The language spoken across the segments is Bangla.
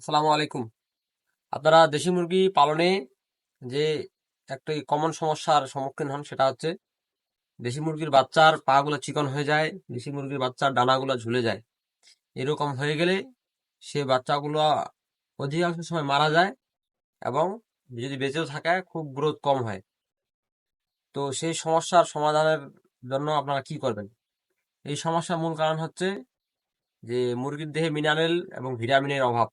আসসালামু আলাইকুম। আপনারা দেশি মুরগি পালনে যে একটা কমন সমস্যার সম্মুখীন হন সেটা হচ্ছে, দেশি মুরগির বাচ্চার পা গুলো চিকন হয়ে যায়, দেশি মুরগির বাচ্চার ডানাগুলো ঝুলে যায়। এরকম হয়ে গেলে সে বাচ্চাগুলো অধিকাংশ সময় মারা যায় এবং যদি বেঁচেও থাকে, খুব গ্রোথ কম হয়। তো সেই সমস্যার সমাধানের জন্য আপনারা কি করবেন? এই সমস্যার মূল কারণ হচ্ছে যে মুরগির দেহে মিনারেল এবং ভিটামিনের অভাব।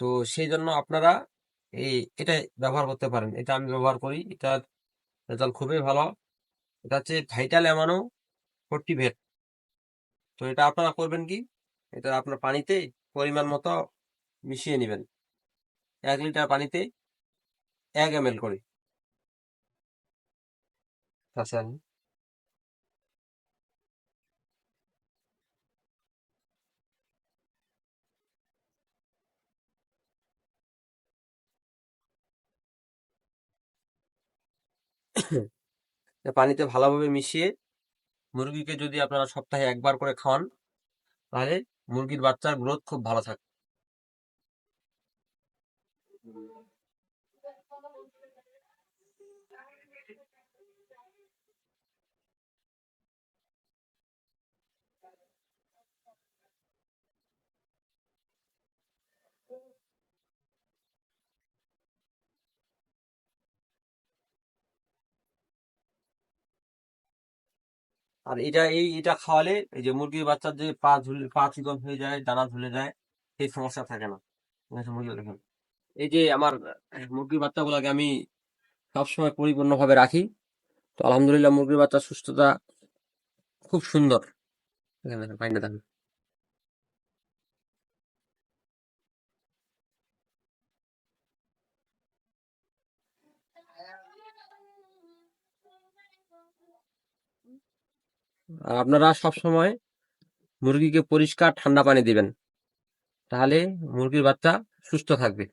তো সেই জন্য আপনারা এই এটা ব্যবহার করতে পারেন। এটা আমি ব্যবহার করি। এটা রেজাল্ট খুবই ভালো। এটা হচ্ছে ভাইটাল অ্যামানো ফোর্টিভেট তো এটা আপনারা করবেন কি? এটা আপনার পানিতে পরিমাণ মতো মিশিয়ে নেবেন। এক লিটার পানিতে এক এম এল করে পানিতে ভালোভাবে মিশিয়ে মুরগিকে যদি আপনারা সপ্তাহে একবার করে খাওয়ান, তাহলে মুরগির বাচ্চার গ্রোথ খুব ভালো থাকে। আর এটা এই, এটা খাওয়ালে এই যে মুরগির বাচ্চার যে পা ঝুলে পা চিকন হয়ে যায়, দানা ঝুলে যায়, সেই সমস্যা থাকে না। এই যে আমার মুরগির বাচ্চাগুলোকে আমি সবসময় পরিপূর্ণভাবে রাখি। তো আলহামদুলিল্লাহ মুরগির বাচ্চার সুস্থতা খুব সুন্দর। দেখেন দেখেন আর আপনারা সবসময় মুরগিকে পরিষ্কার ঠান্ডা পানি দিবেন তাহলে মুরগির বাচ্চা সুস্থ থাকবে।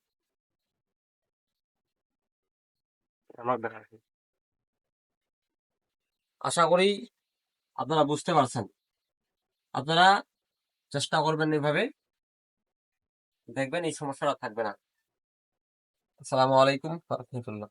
আশা করি আপনারা বুঝতে পারছেন। আপনারা চেষ্টা করবেন এভাবে দেখবেন এই সমস্যাটা থাকবে না। আসসালামু আলাইকুম রহমতুল্লাহ।